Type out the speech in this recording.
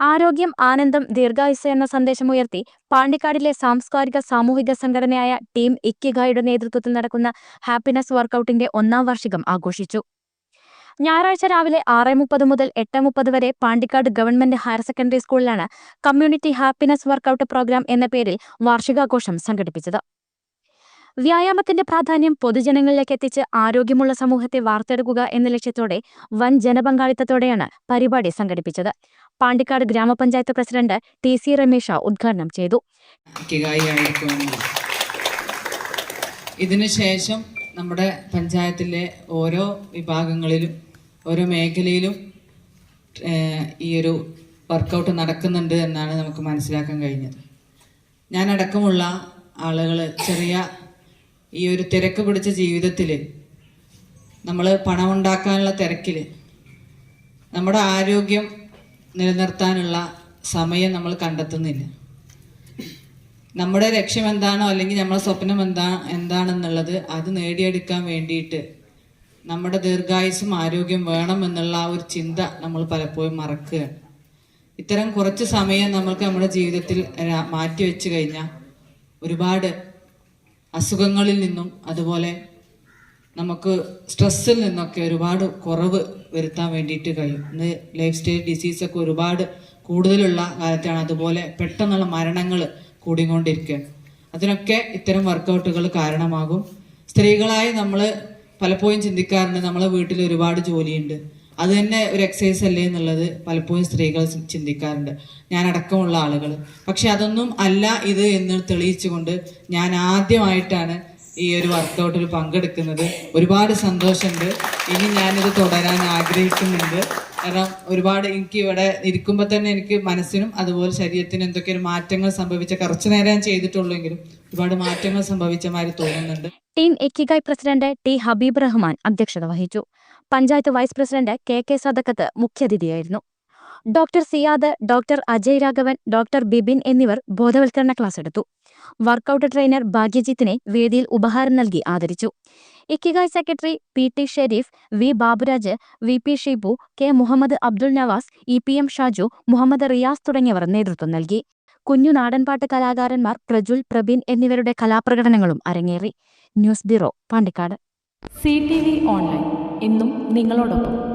ആരോഗ്യം ആനന്ദം ദീർഘായുസ് എന്ന സന്ദേശമുയർത്തി പാണ്ടിക്കാടിലെ സാംസ്കാരിക സാമൂഹിക സംഘടനയായ ടീം ഇക്കിഗായുടെ നേതൃത്വത്തിൽ നടക്കുന്ന ഹാപ്പിനെസ് വർക്കൌട്ടിന്റെ ഒന്നാം വാർഷികം ആഘോഷിച്ചു. ഞായറാഴ്ച രാവിലെ ആറ് മുപ്പത് മുതൽ എട്ട് മുപ്പത് വരെ പാണ്ടിക്കാട് ഗവൺമെന്റ് ഹയർ സെക്കൻഡറി സ്കൂളിലാണ് കമ്മ്യൂണിറ്റി ഹാപ്പിനെസ് വർക്കൌട്ട് പ്രോഗ്രാം എന്ന പേരിൽ വാർഷികാഘോഷം സംഘടിപ്പിച്ചത്. വ്യായാമത്തിന്റെ പ്രാധാന്യം പൊതുജനങ്ങളിലേക്ക് എത്തിച്ച് ആരോഗ്യമുള്ള സമൂഹത്തെ വാർത്തെടുക്കുക എന്ന ലക്ഷ്യത്തോടെ വൻ ജനപങ്കാളിത്തത്തോടെയാണ് പരിപാടി സംഘടിപ്പിച്ചത്. പാണ്ടിക്കാട് ഗ്രാമപഞ്ചായത്ത് പ്രസിഡന്റ് ടി സി രമേശ ഉദ്ഘാടനം ചെയ്തു. ഇതിനുശേഷം നമ്മുടെ പഞ്ചായത്തിലെ ഓരോ വിഭാഗങ്ങളിലും ഓരോ മേഖലയിലും ഈ ഒരു വർക്കൗട്ട് നടക്കുന്നുണ്ട് എന്നാണ് നമുക്ക് മനസ്സിലാക്കാൻ കഴിഞ്ഞത്. ഞാനടക്കമുള്ള ആളുകൾ ചെറിയ ഈ ഒരു തിരക്ക് പിടിച്ച ജീവിതത്തിൽ നമ്മൾ പണമുണ്ടാക്കാനുള്ള തിരക്കിൽ നമ്മുടെ ആരോഗ്യം നിലനിർത്താനുള്ള സമയം നമ്മൾ കണ്ടെത്തുന്നില്ല. നമ്മുടെ ലക്ഷ്യം എന്താണോ അല്ലെങ്കിൽ നമ്മുടെ സ്വപ്നം എന്താ എന്താണെന്നുള്ളത് അത് നേടിയെടുക്കാൻ വേണ്ടിയിട്ട് നമ്മുടെ ദീർഘായുസും ആരോഗ്യം വേണം എന്നുള്ള ആ ഒരു ചിന്ത നമ്മൾ പലപ്പോഴും മറക്കുക ഇത്തരം കുറച്ച് സമയം നമ്മൾക്ക് നമ്മുടെ ജീവിതത്തിൽ മാറ്റി മാറ്റിവെച്ച് കഴിഞ്ഞാൽ ഒരുപാട് അസുഖങ്ങളിൽ നിന്നും അതുപോലെ നമുക്ക് സ്ട്രെസ്സിൽ നിന്നൊക്കെ ഒരുപാട് കുറവ് വരുത്താൻ വേണ്ടിയിട്ട് കഴിയും. ഇന്ന് ലൈഫ് സ്റ്റൈൽ ഡിസീസൊക്കെ ഒരുപാട് കൂടുതലുള്ള കാലത്താണ് അതുപോലെ പെട്ടെന്നുള്ള മരണങ്ങൾ കൂടിക്കൊണ്ടിരിക്കുക. അതിനൊക്കെ ഇത്തരം വർക്കൗട്ടുകൾ കാരണമാകും. സ്ത്രീകളായി നമ്മൾ പലപ്പോഴും ചിന്തിക്കാറുണ്ട് നമ്മളെ വീട്ടിൽ ഒരുപാട് ജോലിയുണ്ട്. അത് തന്നെ ഒരു എക്സസൈസ് അല്ലേ എന്നുള്ളത് പലപ്പോഴും സ്ത്രീകൾ ചിന്തിക്കാറുണ്ട്. ഞാൻ അടക്കമുള്ള ആളുകൾ. പക്ഷെ അതൊന്നും അല്ല ഇത് എന്ന് തെളിയിച്ചുകൊണ്ട് ഞാൻ ആദ്യമായിട്ടാണ് ഈ ഒരു വർക്കൗട്ടിൽ പങ്കെടുക്കുന്നത്. ഒരുപാട് സന്തോഷമുണ്ട്. ഇനി ഞാനിത് തുടരാൻ ആഗ്രഹിക്കുന്നുണ്ട്. കാരണം ഒരുപാട് എനിക്ക് ഇവിടെ ഇരിക്കുമ്പോൾ തന്നെ എനിക്ക് മനസ്സിനും അതുപോലെ ശരീരത്തിനും എന്തൊക്കെ ഒരു മാറ്റങ്ങൾ സംഭവിച്ച കുറച്ചു നേരം ഞാൻ ചെയ്തിട്ടുള്ളെങ്കിലും ഒരുപാട് മാറ്റങ്ങൾ സംഭവിച്ച മാതിരി തോന്നുന്നുണ്ട്. Team Ikigai president T Habeeb Rahman അധ്യക്ഷത വഹിച്ചു. Panchayat vice president K K Sadakkath മുഖ്യാതിഥിയായിരുന്നു. Doctor Siyad doctor Ajay Raghavan doctor Bibin എന്നിവർ ബോധവൽക്കരണ ക്ലാസ് എടുത്തു. വർക്കൌട്ട് ട്രെയിനർ ഭാഗ്യജിത്തിനെ വേദിയിൽ ഉപഹാരം നൽകി ആദരിച്ചു. Ikigai secretary P T Shareef V Baburaj V P Shibu K Muhammad Abdul Navas E P M Shaju Muhammad Riyas തുടങ്ങിയവർ നേതൃത്വം നൽകി. കുഞ്ഞു നാടൻപാട്ട് കലാകാരന്മാർ പ്രജുൽ പ്രബീൻ എന്നിവരുടെ കലാപ്രകടനങ്ങളും അരങ്ങേറി. News bureau Pandikkad. C T V online. എന്നും നിങ്ങളോടൊപ്പം.